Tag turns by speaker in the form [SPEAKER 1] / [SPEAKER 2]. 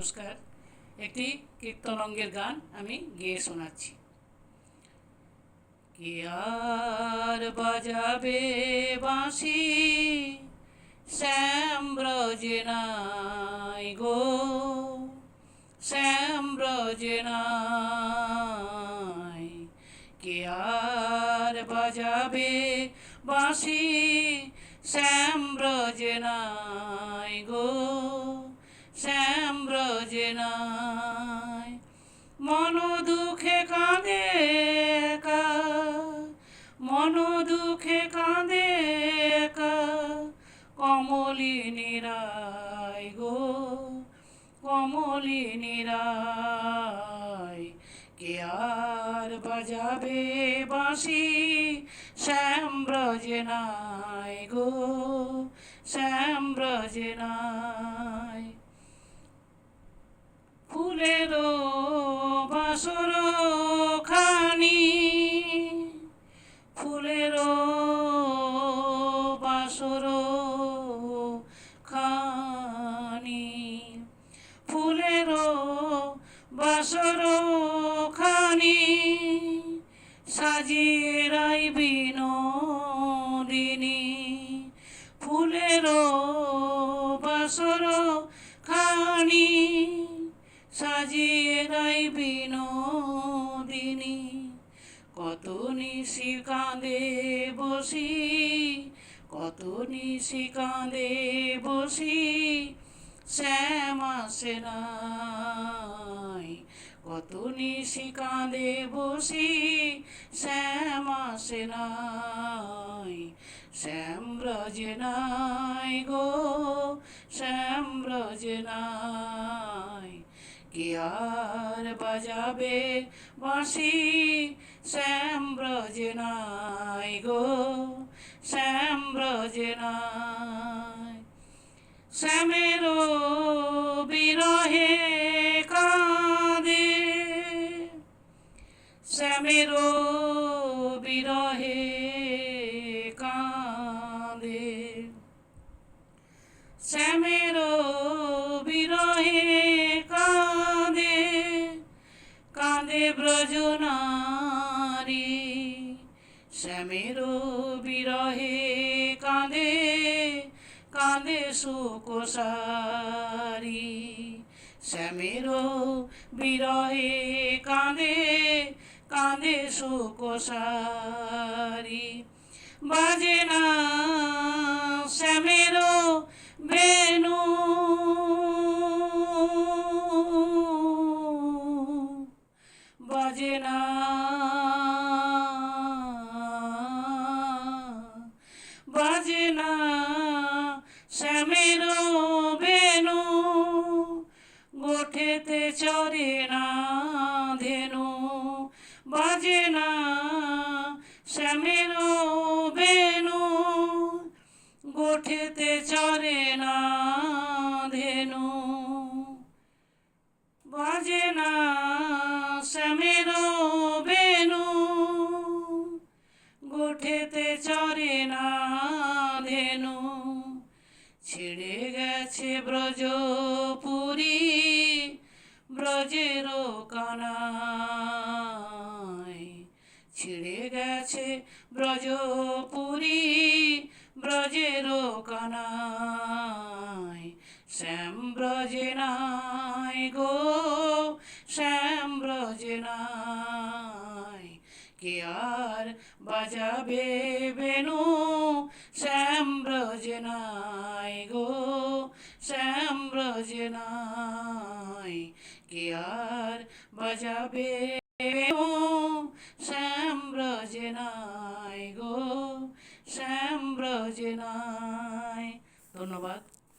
[SPEAKER 1] নমস্কার। একটি কীর্তনঙ্গের গান আমি গেয়ে শোনাচ্ছি। কে আর বাজাবে বাঁশি? শ্যাম ব্রজে নাই গো। শ্যাম ব্রজে নাই। কে আর বাজাবে বাঁশি? শ্যাম ব্রজে নাই। নাই। মন দুঃখে কাঁদে মন দুঃখে কাঁদে কমলিনী রায় গো কমলিনী রায় কে আর বাজাবে বাঁশি? শ্যাম গো শ্যাম ব্রজে নাই ফুলের বাসর খানি ফুলের বাসর খানি ফুলের বাসর খানি সাজিয়ে রাই বিনোদিনী রাই বিনোদিনী, কত নিশি কাঁদে বসি, কত নিশি কাঁদে বসি, শ্যাম আসে নাই কত নিশি কাঁদে বসি, শ্যাম আসে নাই শ্যাম নাই গো শ্যাম নাই। কে আর বাজাবে? বাঁশি শ্যাম ব্রজে নাই গো শ্যাম ব্রজে নাই। শ্যামের বিরহে কাঁদে, শ্যামের বিরহে কাঁদে। শ্যামের শ্যামের বিরহে কাঁদে কাঁদে সুকোষারি শ্যামের বিরহে কাঁদে কাঁদে সুকোষারি বাজে না শ্যামের বেনু। বাজে না বেনু, গোঠেতে চরে না ধেনু, বাজে না শ্যামের বেনু, গোঠেতে চরে না ধেনু, বাজে না শ্যামের বেনু, গোঠেতে চরে না ধেনু। ছেড়ে গেছে ব্রজপুরী, ব্রজের কানাই ছিঁড়ে গেছে ব্রজপুরী, ব্রজের কানাই শ্যাম ব্রজে নাই গো, শ্যাম ব্রজে নাই। কে আর বাজাবে বেনু শ্যাম ব্রজে নাই গো শ্যাম ব্রজে নাই কে আর বাজাবে? শ্যাম ব্রজে নাই গো শ্যাম ব্রজে ধন্যবাদ।